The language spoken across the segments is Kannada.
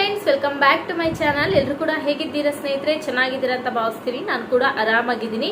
Friends welcome back to my channel ಎಲ್ಲರೂ ಕೂಡ ಹೇಗಿದ್ದೀರಾ ಸ್ನೇಹಿತರೆ? ಚೆನ್ನಾಗಿದ್ದೀರಾ ಅಂತ ಭಾವಿಸ್ತೀನಿ. ನಾನು ಕೂಡ ಆರಾಮಾಗಿದ್ದೀನಿ.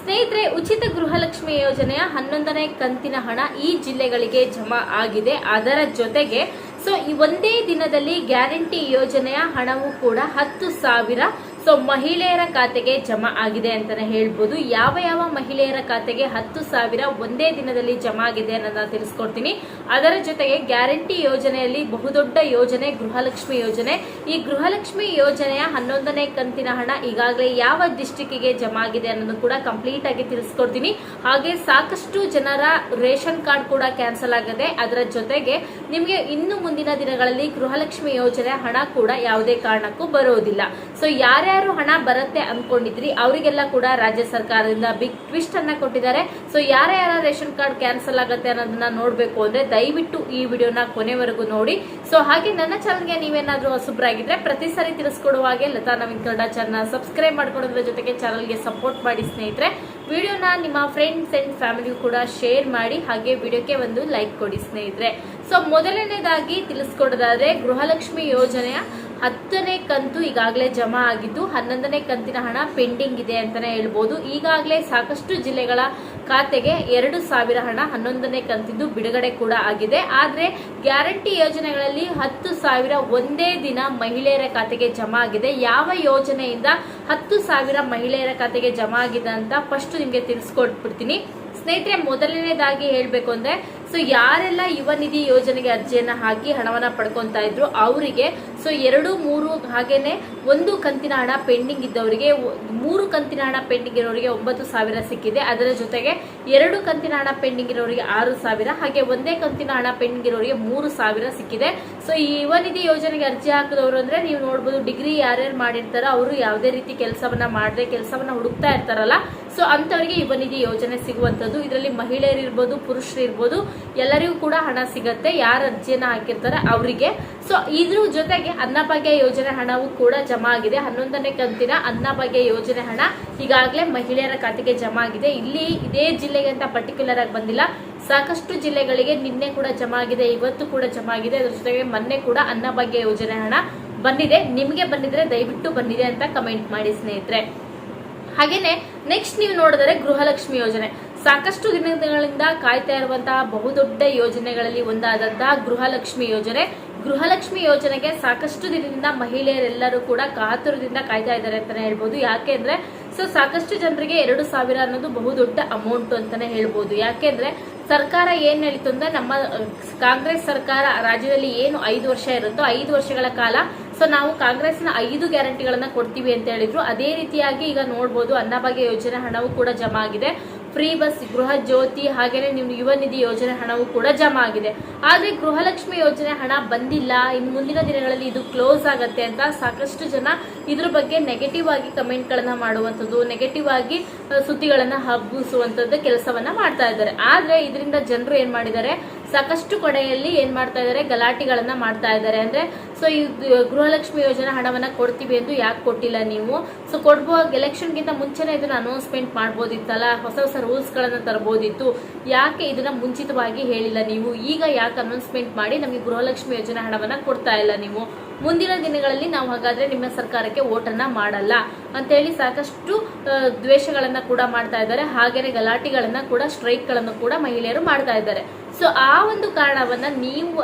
ಸ್ನೇಹಿತರೆ, ಉಚಿತ ಗೃಹಲಕ್ಷ್ಮಿ ಯೋಜನೆಯ ಹನ್ನೊಂದನೇ ಕಂತಿನ ಹಣ ಈ ಜಿಲ್ಲೆಗಳಿಗೆ ಜಮಾ ಆಗಿದೆ. ಅದರ ಜೊತೆಗೆ ಸೊ ಈ ಒಂದೇ ದಿನದಲ್ಲಿ ಗ್ಯಾರಂಟಿ ಯೋಜನೆಯ ಹಣವು ಕೂಡ ಹತ್ತು ಸಾವಿರ ಸೊ ಮಹಿಳೆಯರ ಖಾತೆಗೆ ಜಮಾ ಆಗಿದೆ ಅಂತಾನೆ ಹೇಳ್ಬೋದು. ಯಾವ ಯಾವ ಮಹಿಳೆಯರ ಖಾತೆಗೆ ಹತ್ತು ಸಾವಿರ ಒಂದೇ ದಿನದಲ್ಲಿ ಜಮಾ ಆಗಿದೆ ಅನ್ನೋದನ್ನ ತಿಳಿಸ್ಕೊಡ್ತೀನಿ. ಅದರ ಜೊತೆಗೆ ಗ್ಯಾರಂಟಿ ಯೋಜನೆಯಲ್ಲಿ ಬಹುದೊಡ್ಡ ಯೋಜನೆ, ಗೃಹಲಕ್ಷ್ಮಿ ಯೋಜನೆ. ಈ ಗೃಹಲಕ್ಷ್ಮಿ ಯೋಜನೆಯ ಹನ್ನೊಂದನೇ ಕಂತಿನ ಹಣ ಈಗಾಗಲೇ ಯಾವ ಡಿಸ್ಟಿಕ್ಗೆ ಜಮಾ ಆಗಿದೆ ಅನ್ನೋದು ಕೂಡ ಕಂಪ್ಲೀಟ್ ಆಗಿ ತಿಳಿಸ್ಕೊಡ್ತೀನಿ. ಹಾಗೆ ಸಾಕಷ್ಟು ಜನರ ರೇಷನ್ ಕಾರ್ಡ್ ಕೂಡ ಕ್ಯಾನ್ಸಲ್ ಆಗಿದೆ ಅದರ ಜೊತೆಗೆ ನಿಮಗೆ ಇನ್ನು ಮುಂದಿನ ದಿನಗಳಲ್ಲಿ ಗೃಹಲಕ್ಷ್ಮಿ ಯೋಜನೆ ಹಣ ಕೂಡ ಯಾವುದೇ ಕಾರಣಕ್ಕೂ ಬರೋದಿಲ್ಲ. ಸೊ ಯಾರ್ಯಾರು ಹಣ ಬರುತ್ತೆ ಅಂದ್ಕೊಂಡಿದ್ರಿ ಅವರಿಗೆಲ್ಲ ಕೂಡ ರಾಜ್ಯ ಸರ್ಕಾರದಿಂದ ಬಿಗ್ ಟ್ವಿಸ್ಟ್ ಅನ್ನ ಕೊಟ್ಟಿದ್ದಾರೆ. ಸೊ ಯಾರ್ಯಾರ ರೇಷನ್ ಕಾರ್ಡ್ ಕ್ಯಾನ್ಸಲ್ ಆಗುತ್ತೆ ಅನ್ನೋದನ್ನ ನೋಡ್ಬೇಕು ಅಂದ್ರೆ ದಯವಿಟ್ಟು ಈ ವಿಡಿಯೋನ ಕೊನೆವರೆಗೂ ನೋಡಿ. ಸೊ ಹಾಗೆ ನನ್ನ ಚಾನಲ್ಗೆ ನೀವೇನಾದ್ರೂ ಹೊಸಬ್ರಾಗಿದ್ರೆ ಪ್ರತಿ ಸಾರಿ ತಿಳಿಸ್ಕೊಡುವ ಹಾಗೆ ಲತಾ ನವೀನ್ ಕನ್ನಡ ಚಾನಲ್ ಸಬ್ಸ್ಕ್ರೈಬ್ ಮಾಡ್ಕೊಡೋದ್ರ ಜೊತೆಗೆ ಚಾನಲ್ಗೆ ಸಪೋರ್ಟ್ ಮಾಡಿ ಸ್ನೇಹಿತರೆ. ವಿಡಿಯೋನ ನಿಮ್ಮ ಫ್ರೆಂಡ್ಸ್ ಅಂಡ್ ಫ್ಯಾಮಿಲಿ ಕೂಡ ಶೇರ್ ಮಾಡಿ, ಹಾಗೆ ವಿಡಿಯೋಕ್ಕೆ ಒಂದು ಲೈಕ್ ಕೊಡಿ ಸ್ನೇಹಿತರೆ. ಸೊ ಮೊದಲನೇದಾಗಿ ತಿಳಿಸ್ಕೊಡೋದಾದ್ರೆ ಗೃಹಲಕ್ಷ್ಮಿ ಯೋಜನೆಯ ಹತ್ತನೇ ಕಂತು ಈಗಾಗಲೇ ಜಮಾ ಆಗಿದ್ದು ಹನ್ನೊಂದನೇ ಕಂತಿನ ಹಣ ಪೆಂಡಿಂಗ್ ಇದೆ ಅಂತಾನೆ ಹೇಳ್ಬೋದು. ಈಗಾಗಲೇ ಸಾಕಷ್ಟು ಜಿಲ್ಲೆಗಳ ಖಾತೆಗೆ ಎರಡು ಸಾವಿರ ಹಣ ಹನ್ನೊಂದನೇ ಕಂತಿದ್ದು ಬಿಡುಗಡೆ ಕೂಡ ಆಗಿದೆ. ಆದರೆ ಗ್ಯಾರಂಟಿ ಯೋಜನೆಗಳಲ್ಲಿ ಹತ್ತು ಸಾವಿರ ಒಂದೇ ದಿನ ಮಹಿಳೆಯರ ಖಾತೆಗೆ ಜಮಾ ಆಗಿದೆ. ಯಾವ ಯೋಜನೆಯಿಂದ ಹತ್ತು ಸಾವಿರ ಮಹಿಳೆಯರ ಖಾತೆಗೆ ಜಮಾ ಆಗಿದೆ ಅಂತ ಫಸ್ಟ್ ನಿಮಗೆ ತಿಳಿಸ್ಕೊಟ್ಬಿಡ್ತೀನಿ. ಸ್ನೇಹಿತರೆ, ಮೊದಲನೇದಾಗಿ ಹೇಳಬೇಕು ಅಂದ್ರೆ, ಸೊ ಯಾರೆಲ್ಲ ಯುವ ನಿಧಿ ಯೋಜನೆಗೆ ಅರ್ಜಿಯನ್ನು ಹಾಕಿ ಹಣವನ್ನು ಪಡ್ಕೊತಾ ಇದ್ರು, ಅವರಿಗೆ ಸೊ ಎರಡು, ಮೂರು ಹಾಗೇನೆ ಒಂದು ಕಂತಿನ ಹಣ ಪೆಂಡಿಂಗ್ ಇದ್ದವರಿಗೆ ಮೂರು ಕಂತಿನ ಹಣ ಪೆಂಡಿಂಗ್ ಇರೋರಿಗೆ ಒಂಬತ್ತು ಸಾವಿರ ಸಿಕ್ಕಿದೆ. ಅದರ ಜೊತೆಗೆ ಎರಡು ಕಂತಿನ ಹಣ ಪೆಂಡಿಂಗ್ ಇರೋರಿಗೆ ಆರು ಸಾವಿರ, ಹಾಗೆ ಒಂದೇ ಕಂತಿನ ಹಣ ಪೆಂಡಿಂಗ್ ಇರೋರಿಗೆ ಮೂರು ಸಾವಿರ ಸಿಕ್ಕಿದೆ. ಸೊ ಈ ಯುವನಿಧಿ ಯೋಜನೆಗೆ ಅರ್ಜಿ ಹಾಕಿದವರು ಅಂದ್ರೆ ನೀವು ನೋಡ್ಬೋದು ಡಿಗ್ರಿ ಯಾರ್ಯಾರು ಮಾಡಿರ್ತಾರೋ ಅವರು ಯಾವುದೇ ರೀತಿ ಕೆಲಸವನ್ನ ಮಾಡದೆ ಕೆಲಸವನ್ನ ಹುಡುಕ್ತಾ ಇರ್ತಾರಲ್ಲ. ಸೊ ಅಂತವರಿಗೆ ಯುವ ನಿಧಿ ಯೋಜನೆ ಸಿಗುವಂತದ್ದು ಇದರಲ್ಲಿ ಮಹಿಳೆಯರು ಇರ್ಬೋದು, ಪುರುಷರು ಇರ್ಬೋದು, ಎಲ್ಲರಿಗೂ ಕೂಡ ಹಣ ಸಿಗತ್ತೆ. ಯಾರು ಅರ್ಜಿಯನ್ನ ಹಾಕಿರ್ತಾರೆ ಅವರಿಗೆ. ಸೊ ಇದ್ರ ಜೊತೆಗೆ ಅನ್ನಭಾಗ್ಯ ಯೋಜನೆ ಹಣವು ಕೂಡ ಜಮಾ ಆಗಿದೆ. ಹನ್ನೊಂದನೇ ಕಂತಿನ ಅನ್ನಭಾಗ್ಯ ಯೋಜನೆ ಹಣ ಈಗಾಗಲೇ ಮಹಿಳೆಯರ ಖಾತೆಗೆ ಜಮಾ ಆಗಿದೆ. ಇಲ್ಲಿ ಇದೇ ಜಿಲ್ಲೆಗೆ ಅಂತ ಪರ್ಟಿಕ್ಯುಲರ್ ಆಗಿ ಬಂದಿಲ್ಲ. ಸಾಕಷ್ಟು ಜಿಲ್ಲೆಗಳಿಗೆ ನಿನ್ನೆ ಕೂಡ ಜಮಾ ಆಗಿದೆ, ಇವತ್ತು ಕೂಡ ಜಮಾ ಆಗಿದೆ. ಅದ್ರ ಜೊತೆಗೆ ಮೊನ್ನೆ ಕೂಡ ಅನ್ನಭಾಗ್ಯ ಯೋಜನೆ ಹಣ ಬಂದಿದೆ. ನಿಮಗೆ ಬಂದಿದ್ರೆ ದಯವಿಟ್ಟು ಬಂದಿದೆ ಅಂತ ಕಮೆಂಟ್ ಮಾಡಿ ಸ್ನೇಹಿತರೆ. ಹಾಗೇನೆ ನೆಕ್ಸ್ಟ್ ನೀವು ನೋಡಿದರೆ ಗೃಹಲಕ್ಷ್ಮಿ ಯೋಜನೆ. ಸಾಕಷ್ಟು ದಿನಗಳಿಂದ ಕಾಯ್ತಾ ಇರುವಂತಹ ಬಹುದೊಡ್ಡ ಯೋಜನೆಗಳಲ್ಲಿ ಒಂದಾದಂತಹ ಗೃಹಲಕ್ಷ್ಮಿ ಯೋಜನೆ. ಗೃಹಲಕ್ಷ್ಮಿ ಯೋಜನೆಗೆ ಸಾಕಷ್ಟು ದಿನದಿಂದ ಮಹಿಳೆಯರೆಲ್ಲರೂ ಕೂಡ ಕಾತುರದಿಂದ ಕಾಯ್ತಾ ಇದ್ದಾರೆ ಅಂತಾನೆ ಹೇಳ್ಬೋದು. ಯಾಕೆಂದ್ರೆ ಸೊ ಸಾಕಷ್ಟು ಜನರಿಗೆ ಎರಡು ಸಾವಿರ ಅನ್ನೋದು ಬಹುದೊಡ್ಡ ಅಮೌಂಟ್ ಅಂತಾನೆ ಹೇಳ್ಬೋದು. ಯಾಕೆಂದ್ರೆ ಸರ್ಕಾರ ಏನ್ ಹೇಳಿತು ಅಂದ್ರೆ, ನಮ್ಮ ಕಾಂಗ್ರೆಸ್ ಸರ್ಕಾರ ರಾಜ್ಯದಲ್ಲಿ ಏನು ಐದು ವರ್ಷ ಇರುತ್ತೋ, ಐದು ವರ್ಷಗಳ ಕಾಲ ಸೊ ನಾವು ಕಾಂಗ್ರೆಸ್ನ ಐದು ಗ್ಯಾರಂಟಿಗಳನ್ನ ಕೊಡ್ತೀವಿ ಅಂತ ಹೇಳಿದ್ರು. ಅದೇ ರೀತಿಯಾಗಿ ಈಗ ನೋಡ್ಬೋದು, ಅನ್ನಭಾಗ್ಯ ಯೋಜನೆ ಹಣವು ಕೂಡ ಜಮಾ ಆಗಿದೆ. ಫ್ರೀ ಬಸ್, ಗೃಹ ಜ್ಯೋತಿ ಹಾಗೆಯೇ ನಿಮ್ಮ ಯುವ ನಿಧಿ ಯೋಜನೆ ಹಣವು ಕೂಡ ಜಮಾ ಆಗಿದೆ. ಆದರೆ ಗೃಹಲಕ್ಷ್ಮಿ ಯೋಜನೆ ಹಣ ಬಂದಿಲ್ಲ. ಇನ್ನು ಮುಂದಿನ ದಿನಗಳಲ್ಲಿ ಇದು ಕ್ಲೋಸ್ ಆಗತ್ತೆ ಅಂತ ಸಾಕಷ್ಟು ಜನ ಇದ್ರ ಬಗ್ಗೆ ನೆಗೆಟಿವ್ ಆಗಿ ಕಮೆಂಟ್ ಗಳನ್ನ ಮಾಡುವಂಥದ್ದು ನೆಗೆಟಿವ್ ಆಗಿ ಸುದ್ದಿಗಳನ್ನ ಹಬ್ಬಿಸುವಂತದ್ದು ಕೆಲಸವನ್ನ ಮಾಡ್ತಾ ಇದ್ದಾರೆ. ಆದ್ರೆ ಇದರಿಂದ ಜನರು ಏನ್ ಮಾಡಿದ್ದಾರೆ? ಸಾಕಷ್ಟು ಕಡೆಯಲ್ಲಿ ಏನ್ ಮಾಡ್ತಾ ಇದ್ದಾರೆ? ಗಲಾಟೆಗಳನ್ನ ಮಾಡ್ತಾ ಇದ್ದಾರೆ. ಅಂದ್ರೆ ಸೊ ಈ ಗೃಹಲಕ್ಷ್ಮಿ ಯೋಜನೆ ಹಣವನ್ನ ಕೊಡ್ತೀವಿ ಎಂದು ಯಾಕೆ ಕೊಟ್ಟಿಲ್ಲ ನೀವು? ಸೊ ಕೊಡ್ಬೋ ಎಲೆಕ್ಷನ್ಗಿಂತ ಮುಂಚೆನೆ ಇದನ್ನ ಅನೌನ್ಸ್ಮೆಂಟ್ ಮಾಡ್ಬೋದಿತ್ತಲ್ಲ? ಹೊಸ ಹೊಸ ರೂಲ್ಸ್ ಗಳನ್ನ ತರಬಹುದಿತ್ತು ಯಾಕೆ ಇದನ್ನ ಮುಂಚಿತವಾಗಿ ಹೇಳಿಲ್ಲ ನೀವು? ಈಗ ಯಾಕೆ ಅನೌನ್ಸ್ಮೆಂಟ್ ಮಾಡಿ ನಮಗೆ ಗೃಹಲಕ್ಷ್ಮಿ ಯೋಜನೆ ಹಣವನ್ನ ಕೊಡ್ತಾ ಇಲ್ಲ ನೀವು? ಮುಂದಿನ ದಿನಗಳಲ್ಲಿ ನಾವು ಹಾಗಾದ್ರೆ ನಿಮ್ಮ ಸರ್ಕಾರಕ್ಕೆ ಓಟನ್ನ ಮಾಡಲ್ಲ ಅಂತೇಳಿ ಸಾಕಷ್ಟು ಆ, ದ್ವೇಷಗಳನ್ನ ಕೂಡ ಮಾಡ್ತಾ ಇದ್ದಾರೆ. ಹಾಗೇನೆ ಗಲಾಟೆಗಳನ್ನ ಕೂಡ ಸ್ಟ್ರೈಕ್ಗಳನ್ನು ಕೂಡ ಮಹಿಳೆಯರು ಮಾಡ್ತಾ ಇದ್ದಾರೆ. ಸೊ ಆ ಒಂದು ಕಾರಣವನ್ನ ನೀವು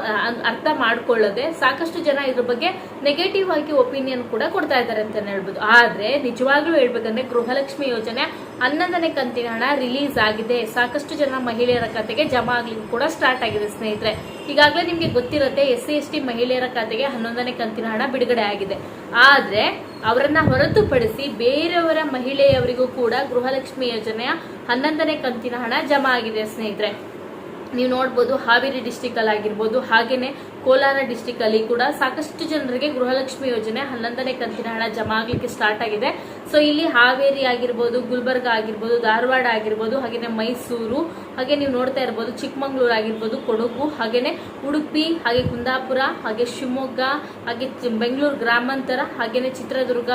ಅರ್ಥ ಮಾಡ್ಕೊಳ್ಳದೆ ಸಾಕಷ್ಟು ಜನ ಇದ್ರ ಬಗ್ಗೆ ನೆಗೆಟಿವ್ ಆಗಿ ಒಪಿನಿಯನ್ ಕೂಡ ಕೊಡ್ತಾ ಇದ್ದಾರೆ ಅಂತ ಹೇಳ್ಬೋದು. ಆದ್ರೆ ನಿಜವಾಗ್ಲೂ ಹೇಳ್ಬೇಕಂದ್ರೆ ಗೃಹಲಕ್ಷ್ಮಿ ಯೋಜನೆ ಹನ್ನೊಂದನೇ ಕಂತಿನ ಹಣ ರಿಲೀಸ್ ಆಗಿದೆ. ಸಾಕಷ್ಟು ಜನ ಮಹಿಳೆಯರ ಖಾತೆಗೆ ಜಮಾ ಆಗ್ಲಿಕ್ಕೆ ಕೂಡ ಸ್ಟಾರ್ಟ್ ಆಗಿದೆ ಸ್ನೇಹಿತರೆ. ಈಗಾಗಲೇ ನಿಮಗೆ ಗೊತ್ತಿರುತ್ತೆ, ಎಸ್ ಸಿ ಮಹಿಳೆಯರ ಖಾತೆಗೆ ಹನ್ನೊಂದನೇ ಕಂತಿನ ಹಣ ಬಿಡುಗಡೆ ಆಗಿದೆ. ಆದರೆ, ಅವರನ್ನ ಹೊರತುಪಡಿಸಿ ಬೇರೆಯವರ ಮಹಿಳೆಯವರಿಗೂ ಕೂಡ ಗೃಹಲಕ್ಷ್ಮಿ ಯೋಜನೆಯ ಹನ್ನೊಂದನೇ ಕಂತಿನ ಹಣ ಜಮಾ ಆಗಿದೆ ಸ್ನೇಹಿತರೆ. ನೀವು ನೋಡ್ಬೋದು ಹಾವೇರಿ ಡಿಸ್ಟಿಕಲ್ಲಿ ಆಗಿರ್ಬೋದು ಹಾಗೆಯೇ ಕೋಲಾರ ಡಿಸ್ಟಿಕಲ್ಲಿ ಕೂಡ ಸಾಕಷ್ಟು ಜನರಿಗೆ ಗೃಹಲಕ್ಷ್ಮಿ ಯೋಜನೆ ಹನ್ನೊಂದನೇ ಕಂತಿನ ಹಣ ಜಮಾ ಆಗಲಿಕ್ಕೆ ಸ್ಟಾರ್ಟ್ ಆಗಿದೆ. ಸೊ ಇಲ್ಲಿ ಹಾವೇರಿ ಆಗಿರ್ಬೋದು, ಗುಲ್ಬರ್ಗ ಆಗಿರ್ಬೋದು, ಧಾರವಾಡ ಆಗಿರ್ಬೋದು ಹಾಗೆಯೇ ಮೈಸೂರು, ಹಾಗೆ ನೀವು ನೋಡ್ತಾ ಇರ್ಬೋದು, ಚಿಕ್ಕಮಗಳೂರು ಆಗಿರ್ಬೋದು, ಕೊಡಗು ಹಾಗೆಯೇ ಉಡುಪಿ, ಹಾಗೆ ಕುಂದಾಪುರ, ಹಾಗೆ ಶಿವಮೊಗ್ಗ, ಹಾಗೆ ಬೆಂಗಳೂರು ಗ್ರಾಮಾಂತರ ಹಾಗೆಯೇ ಚಿತ್ರದುರ್ಗ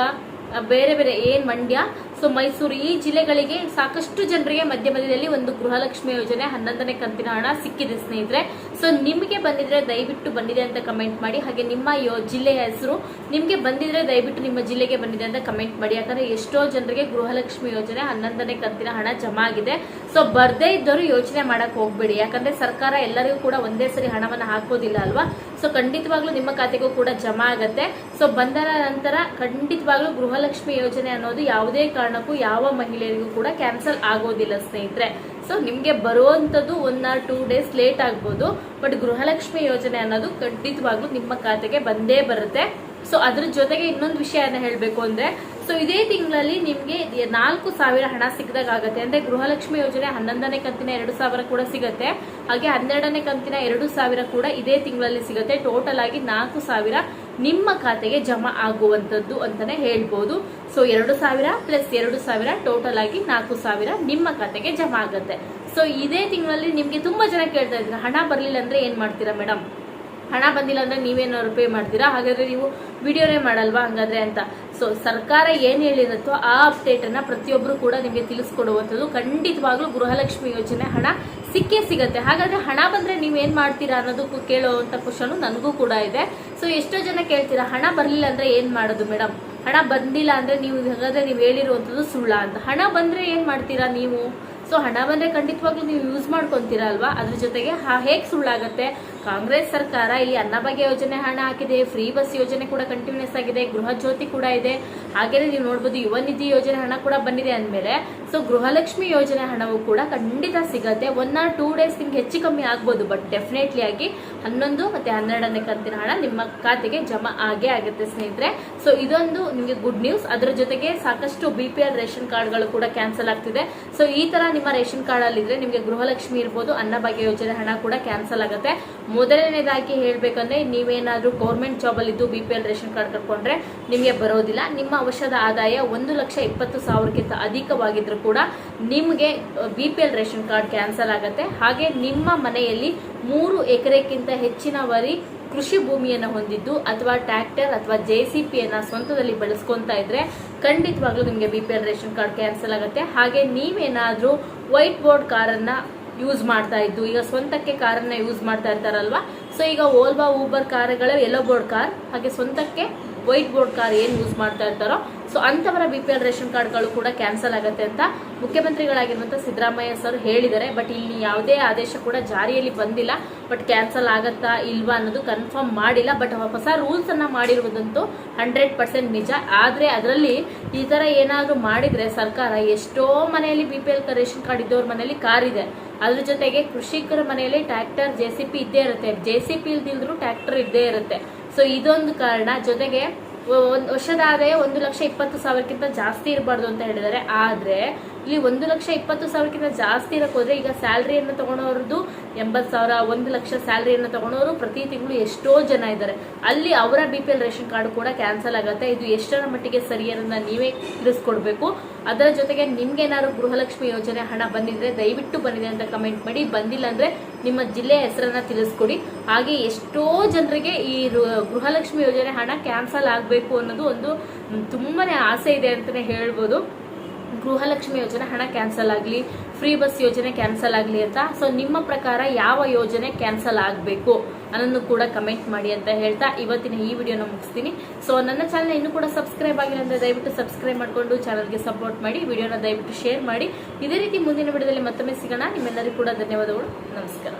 ಬೇರೆ ಬೇರೆ ಏನ್ ಮಂಡ್ಯ, ಸೊ ಮೈಸೂರು ಈ ಜಿಲ್ಲೆಗಳಿಗೆ ಸಾಕಷ್ಟು ಜನರಿಗೆ ಮಧ್ಯ ಮಧ್ಯದಲ್ಲಿ ಒಂದು ಗೃಹಲಕ್ಷ್ಮಿ ಯೋಜನೆ ಹನ್ನೊಂದನೇ ಕಂತಿನ ಹಣ ಸಿಕ್ಕಿದೆ ಸ್ನೇಹಿತರೆ. ಸೊ ನಿಮಗೆ ಬಂದಿದ್ರೆ ದಯವಿಟ್ಟು ಬಂದಿದೆ ಅಂತ ಕಮೆಂಟ್ ಮಾಡಿ. ಹಾಗೆ ನಿಮ್ಮ ಜಿಲ್ಲೆಯ ಹೆಸರು ನಿಮಗೆ ಬಂದಿದ್ರೆ ದಯವಿಟ್ಟು ನಿಮ್ಮ ಜಿಲ್ಲೆಗೆ ಬಂದಿದೆ ಅಂತ ಕಮೆಂಟ್ ಮಾಡಿ. ಯಾಕಂದ್ರೆ ಎಷ್ಟೋ ಜನರಿಗೆ ಗೃಹಲಕ್ಷ್ಮಿ ಯೋಜನೆ ಹನ್ನೊಂದನೇ ಕಂತಿನ ಹಣ ಜಮಾ ಆಗಿದೆ. ಸೊ ಬರ್ದೇ ಇದ್ದವರು ಯೋಚನೆ ಮಾಡಕ್ ಹೋಗ್ಬೇಡಿ. ಯಾಕಂದ್ರೆ ಸರ್ಕಾರ ಎಲ್ಲರಿಗೂ ಕೂಡ ಒಂದೇ ಸರಿ ಹಣವನ್ನು ಹಾಕೋದಿಲ್ಲ ಅಲ್ವಾ? ಸೊ ಖಂಡಿತವಾಗ್ಲೂ ನಿಮ್ಮ ಖಾತೆಗೂ ಕೂಡ ಜಮಾ ಆಗತ್ತೆ. ಸೊ ಬಂದ ನಂತರ ಖಂಡಿತವಾಗ್ಲೂ ಗೃಹಲಕ್ಷ್ಮಿ ಯೋಜನೆ ಅನ್ನೋದು ಯಾವುದೇ ಕಾರಣಕ್ಕೂ ಯಾವ ಮಹಿಳೆಯರಿಗೂ ಕೂಡ ಕ್ಯಾನ್ಸಲ್ ಆಗೋದಿಲ್ಲ, ಸ್ನೇಹಿತರೆ. ಸೊ ನಿಮಗೆ ಬರುವಂಥದ್ದು one or two days late ಆಗ್ಬೋದು. ಬಟ್ ಗೃಹಲಕ್ಷ್ಮಿ ಯೋಜನೆ ಅನ್ನೋದು ಖಂಡಿತವಾಗ್ಲೂ ನಿಮ್ಮ ಖಾತೆಗೆ ಬಂದೇ ಬರುತ್ತೆ. ಸೊ ಅದ್ರ ಜೊತೆಗೆ ಇನ್ನೊಂದು ವಿಷಯ ಏನ ಹೇಳಬೇಕು ಅಂದ್ರೆ ಸೊ ಇದೇ ತಿಂಗಳಲ್ಲಿ ನಿಮಗೆ ನಾಲ್ಕು ಸಾವಿರ ಹಣ ಸಿಕ್ಕಿದಾಗ ಆಗುತ್ತೆ ಅಂದ್ರೆ ಗೃಹಲಕ್ಷ್ಮಿ ಯೋಜನೆ ಹನ್ನೊಂದನೇ ಕಂತಿನ ಎರಡು ಸಾವಿರ ಕೂಡ ಸಿಗುತ್ತೆ. ಹಾಗೆ ಹನ್ನೆರಡನೇ ಕಂತಿನ ಎರಡು ಸಾವಿರ ಕೂಡ ಇದೇ ತಿಂಗಳಲ್ಲಿ ಸಿಗುತ್ತೆ. ಟೋಟಲ್ ಆಗಿ ನಾಲ್ಕು ಸಾವಿರ ನಿಮ್ಮ ಖಾತೆಗೆ ಜಮಾ ಆಗುವಂಥದ್ದು ಅಂತಾನೆ ಹೇಳ್ಬೋದು. ಸೊ ಎರಡು ಸಾವಿರ ಪ್ಲಸ್ ಎರಡು ಸಾವಿರ ಟೋಟಲ್ ಆಗಿ ನಾಲ್ಕು ಸಾವಿರ ನಿಮ್ಮ ಖಾತೆಗೆ ಜಮಾ ಆಗುತ್ತೆ. ಸೊ ಇದೇ ತಿಂಗಳಲ್ಲಿ ನಿಮಗೆ ತುಂಬಾ ಜನ ಕೇಳ್ತಾ ಇದ್ದಾರೆ ಹಣ ಬರಲಿಲ್ಲ ಅಂದ್ರೆ ಏನು ಮಾಡ್ತೀರಾ ಮೇಡಮ್ ಹಣ ಬಂದಿಲ್ಲ ಅಂದ್ರೆ ನೀವೇನಾದ್ರು ಪೇ ಮಾಡ್ತೀರಾ? ಹಾಗಾದ್ರೆ ನೀವು ವಿಡಿಯೋನೇ ಮಾಡಲ್ವಾ ಹಂಗಾದ್ರೆ ಅಂತ. ಸೊ ಸರ್ಕಾರ ಏನು ಹೇಳಿರುತ್ತೋ ಆ ಅಪ್ಡೇಟ್ ಅನ್ನ ಪ್ರತಿಯೊಬ್ರು ಕೂಡ ನಿಮಗೆ ತಿಳಿಸ್ಕೊಡುವಂಥದ್ದು. ಖಂಡಿತವಾಗ್ಲೂ ಗೃಹಲಕ್ಷ್ಮಿ ಯೋಜನೆ ಹಣ ಸಿಕ್ಕೇ ಸಿಗತ್ತೆ. ಹಾಗಾದ್ರೆ ಹಣ ಬಂದ್ರೆ ನೀವ್ ಏನ್ ಮಾಡ್ತೀರಾ ಅನ್ನೋದು ಕು- ಕೇಳುವಂತ ಕ್ವಶನ್ ನನಗೂ ಕೂಡ ಇದೆ. ಸೊ ಎಷ್ಟೋ ಜನ ಕೇಳ್ತೀರಾ, ಹಣ ಬರಲಿಲ್ಲ ಅಂದ್ರೆ ಏನ್ ಮಾಡೋದು ಮೇಡಮ್ ಹಣ ಬಂದಿಲ್ಲ ಅಂದ್ರೆ ನೀವು ಹಾಗಾದ್ರೆ ನೀವು ಹೇಳಿರುವಂಥದ್ದು ಸುಳ್ಳ ಅಂತ. ಹಣ ಬಂದ್ರೆ ಏನ್ ಮಾಡ್ತೀರಾ ನೀವು? ಸೊ ಹಣ ಬಂದ್ರೆ ಖಂಡಿತವಾಗ್ಲೂ ನೀವು ಯೂಸ್ ಮಾಡ್ಕೊಂತೀರಾ ಅಲ್ವಾ ಅದ್ರ ಜೊತೆಗೆ ಹೇಗ್ ಸುಳ್ಳಾಗತ್ತೆ? ಕಾಂಗ್ರೆಸ್ ಸರ್ಕಾರ ಇಲ್ಲಿ ಅನ್ನಭಾಗ್ಯ ಯೋಜನೆ ಹಣ ಹಾಕಿದೆ ಫ್ರೀ ಬಸ್ ಯೋಜನೆ ಕೂಡ ಕಂಟಿನ್ಯೂಸ್ ಆಗಿದೆ, ಗೃಹ ಜ್ಯೋತಿ ಕೂಡ ಇದೆ. ಹಾಗೇನೆ ನೀವು ನೋಡ್ಬೋದು ಯುವ ನಿಧಿ ಯೋಜನೆ ಹಣ ಕೂಡ ಬಂದಿದೆ ಅಂದ್ಮೇಲೆ ಸೊ ಗೃಹಲಕ್ಷ್ಮಿ ಯೋಜನೆ ಹಣವು ಕೂಡ ಖಂಡಿತ ಸಿಗತ್ತೆ. ಒನ್ ಆರ್ ಟೂ ಡೇಸ್ ನಿಮ್ಗೆ ಹೆಚ್ಚು ಕಮ್ಮಿ ಆಗ್ಬೋದು ಬಟ್ ಡೆಫಿನೆಟ್ಲಿ ಆಗಿ ಹನ್ನೊಂದು ಮತ್ತೆ ಹನ್ನೆರಡನೇ ಕಂತಿನ ಹಣ ನಿಮ್ಮ ಖಾತೆಗೆ ಜಮಾ ಆಗೇ ಆಗುತ್ತೆ ಸ್ನೇಹಿತರೆ. ಸೊ ಇದೊಂದು ನಿಮಗೆ ಗುಡ್ ನ್ಯೂಸ್ ಅದರ ಜೊತೆಗೆ ಸಾಕಷ್ಟು ಬಿ ಪಿ ಎಲ್ ರೇಷನ್ ಕಾರ್ಡ್ಗಳು ಕೂಡ ಕ್ಯಾನ್ಸಲ್ ಆಗ್ತಿದೆ. ಸೊ ಈ ತರ ನಿಮ್ಮ ರೇಷನ್ ಕಾರ್ಡ್ ಅಲ್ಲಿ ಇದ್ರೆ ನಿಮಗೆ ಗೃಹಲಕ್ಷ್ಮಿ ಇರ್ಬೋದು ಅನ್ನಭಾಗ್ಯ ಯೋಜನೆ ಹಣ ಕೂಡ ಕ್ಯಾನ್ಸಲ್ ಆಗುತ್ತೆ. ಮೊದಲನೇದಾಗಿ ಹೇಳಬೇಕಂದ್ರೆ ನೀವೇನಾದರೂ ಗೌರ್ಮೆಂಟ್ ಜಾಬ್ ಅಲ್ಲಿ ಇದ್ದು B P L ration card ಕಟ್ಕೊಂಡ್ರೆ ನಿಮಗೆ ಬರೋದಿಲ್ಲ. ನಿಮ್ಮ ವರ್ಷದ ಆದಾಯ ಒಂದು ಲಕ್ಷ ಇಪ್ಪತ್ತು ಸಾವಿರಕ್ಕಿಂತ ಅಧಿಕವಾಗಿದ್ರು ಕೂಡ ನಿಮಗೆ B P L ration card cancel ಆಗುತ್ತೆ. ಹಾಗೆ ನಿಮ್ಮ ಮನೆಯಲ್ಲಿ ಮೂರು ಎಕರೆಕ್ಕಿಂತ ಹೆಚ್ಚಿನವರಿ ಕೃಷಿ ಭೂಮಿಯನ್ನು ಹೊಂದಿದ್ದು ಅಥವಾ ಟ್ರ್ಯಾಕ್ಟರ್ ಅಥವಾ ಜೆ ಸಿ ಪಿಯನ್ನು ಸ್ವಂತದಲ್ಲಿ ಬಳಸ್ಕೊತಾ ಇದ್ರೆ ಖಂಡಿತವಾಗ್ಲೂ ನಿಮಗೆ B P L ration card cancel ಆಗುತ್ತೆ. ಹಾಗೆ ನೀವೇನಾದ್ರೂ ವೈಟ್ ಬೋರ್ಡ್ ಕಾರನ್ನ ಯೂಸ್ ಮಾಡ್ತಾ ಇದ್ದು, ಈಗ ಸ್ವಂತಕ್ಕೆ ಕಾರನ್ನ ಯೂಸ್ ಮಾಡ್ತಾ ಇರ್ತಾರಲ್ವಾ? ಸೊ ಈಗ ಓಲ್ವಾ ಊಬರ್ ಕಾರುಗಳು ಯೆಲ್ಲೋ ಬೋರ್ಡ್ ಕಾರ್, ಹಾಗೆ ಸ್ವಂತಕ್ಕೆ ವೈಟ್ ಬೋರ್ಡ್ ಕಾರ್ ಏನು ಯೂಸ್ ಮಾಡ್ತಾ ಇರ್ತಾರೋ, ಸೊ ಅಂತವರ ಬಿ ಪಿ ಎಲ್ ರೇಷನ್ ಕಾರ್ಡ್ಗಳು ಕೂಡ ಕ್ಯಾನ್ಸಲ್ ಆಗುತ್ತೆ ಅಂತ ಮುಖ್ಯಮಂತ್ರಿಗಳಾಗಿರುವಂತ ಸಿದ್ದರಾಮಯ್ಯ ಸರ್ ಹೇಳಿದ್ದಾರೆ. ಬಟ್ ಇಲ್ಲಿ ಯಾವುದೇ ಆದೇಶ ಕೂಡ ಜಾರಿಯಲ್ಲಿ ಬಂದಿಲ್ಲ. ಬಟ್ ಕ್ಯಾನ್ಸಲ್ ಆಗತ್ತಾ ಇಲ್ವಾ ಅನ್ನೋದು ಕನ್ಫರ್ಮ್ ಮಾಡಿಲ್ಲ. ಬಟ್ ಹೊಸ ರೂಲ್ಸ್ ಅನ್ನ ಮಾಡಿರುವುದಂತೂ ಹಂಡ್ರೆಡ್ ಪರ್ಸೆಂಟ್ ನಿಜ. ಆದ್ರೆ ಅದರಲ್ಲಿ ಈ ಥರ ಏನಾದರೂ ಮಾಡಿದ್ರೆ ಸರ್ಕಾರ ಎಷ್ಟೋ ಮನೆಯಲ್ಲಿ B P L ration card ಇದ್ದವ್ರ ಮನೆಯಲ್ಲಿ ಕಾರ್ ಇದೆ. ಅದ್ರ ಜೊತೆಗೆ ಕೃಷಿಕರ ಮನೆಯಲ್ಲಿ ಟ್ರ್ಯಾಕ್ಟರ್ ಜೆ ಸಿ ಪಿ ಇದ್ದೇ ಇರುತ್ತೆ. ಜೆ ಸಿ ಪಿ ಇಲ್ದಿಲ್ದ್ರೂ ಟ್ರ್ಯಾಕ್ಟರ್ ಇದ್ದೇ ಇರುತ್ತೆ. ಸೊ ಇದೊಂದು ಕಾರಣ ಜೊತೆಗೆ ಒಂದು ವರ್ಷದ ಆದಾಯ ಒಂದು ಲಕ್ಷ ಇಪ್ಪತ್ತು ಸಾವಿರಕ್ಕಿಂತ ಜಾಸ್ತಿ ಇರಬಾರ್ದು ಅಂತ ಹೇಳಿದ್ದಾರೆ. ಆದ್ರೆ ಇಲ್ಲಿ ಒಂದು ಲಕ್ಷ ಇಪ್ಪತ್ತು ಸಾವಿರಕ್ಕಿಂತ ಜಾಸ್ತಿ ಇರಕ್ಕೆ ಹೋದ್ರೆ ಈಗ ಸ್ಯಾಲ್ರಿಯನ್ನು ತಗೊಳೋರದ್ದು ಎಂಬತ್ತು ಸಾವಿರ, ಒಂದು ಲಕ್ಷ ಸ್ಯಾಲ್ರಿಯನ್ನು ತಗೊಳೋರು ಪ್ರತಿ ತಿಂಗಳು ಎಷ್ಟೋ ಜನ ಇದ್ದಾರೆ ಅಲ್ಲಿ ಅವರ B P L ration card ಕೂಡ ಕ್ಯಾನ್ಸಲ್ ಆಗುತ್ತೆ. ಇದು ಎಷ್ಟರ ಮಟ್ಟಿಗೆ ಸರಿ ಅನ್ನೋದನ್ನ ನೀವೇ ತಿಳಿಸ್ಕೊಡ್ಬೇಕು. ಅದರ ಜೊತೆಗೆ ನಿಮ್ಗೆ ಏನಾದ್ರು ಗೃಹಲಕ್ಷ್ಮಿ ಯೋಜನೆ ಹಣ ಬಂದಿದ್ರೆ ದಯವಿಟ್ಟು ಬಂದಿದೆ ಅಂತ ಕಮೆಂಟ್ ಮಾಡಿ. ಬಂದಿಲ್ಲ ಅಂದ್ರೆ ನಿಮ್ಮ ಜಿಲ್ಲೆಯ ಹೆಸರನ್ನ ತಿಳಿಸ್ಕೊಡಿ. ಹಾಗೆ ಎಷ್ಟೋ ಜನರಿಗೆ ಈ ಗೃಹಲಕ್ಷ್ಮಿ ಯೋಜನೆ ಹಣ ಕ್ಯಾನ್ಸಲ್ ಆಗಬೇಕು ಅನ್ನೋದು ಒಂದು ತುಂಬಾನೇ ಆಸೆ ಇದೆ ಅಂತಾನೆ ಹೇಳ್ಬೋದು. ಗೃಹಲಕ್ಷ್ಮಿ ಯೋಜನೆ, ಹಣ ಕ್ಯಾನ್ಸಲ್ ಆಗಲಿ ಫ್ರೀ ಬಸ್ ಯೋಜನೆ ಕ್ಯಾನ್ಸಲ್ ಆಗಲಿ ಅಂತ. ಸೊ ನಿಮ್ಮ ಪ್ರಕಾರ ಯಾವ ಯೋಜನೆ ಕ್ಯಾನ್ಸಲ್ ಆಗಬೇಕು? ಅನ್ನೋದು ಕೂಡ ಕಮೆಂಟ್ ಮಾಡಿ ಅಂತ ಹೇಳ್ತಾ ಇವತ್ತಿನ ಈ ವಿಡಿಯೋನ ಮುಗಿಸ್ತೀನಿ. ಸೊ ನನ್ನ ಚಾನಲ್ ಇನ್ನೂ ಕೂಡ ಸಬ್ಸ್ಕ್ರೈಬ್ ಆಗಿಲ್ಲ ಅಂದರೆ ದಯವಿಟ್ಟು ಸಬ್ಸ್ಕ್ರೈಬ್ ಮಾಡಿಕೊಂಡು ಚಾನಲ್ಗೆ ಸಪೋರ್ಟ್ ಮಾಡಿ, ವಿಡಿಯೋನ ದಯವಿಟ್ಟು ಶೇರ್ ಮಾಡಿ. ಇದೇ ರೀತಿ ಮುಂದಿನ ವಿಡಿಯೋದಲ್ಲಿ ಮತ್ತೊಮ್ಮೆ ಸಿಗೋಣ. ನಿಮ್ಮೆಲ್ಲರಿಗೂ ಕೂಡ ಧನ್ಯವಾದಗಳು. ನಮಸ್ಕಾರ.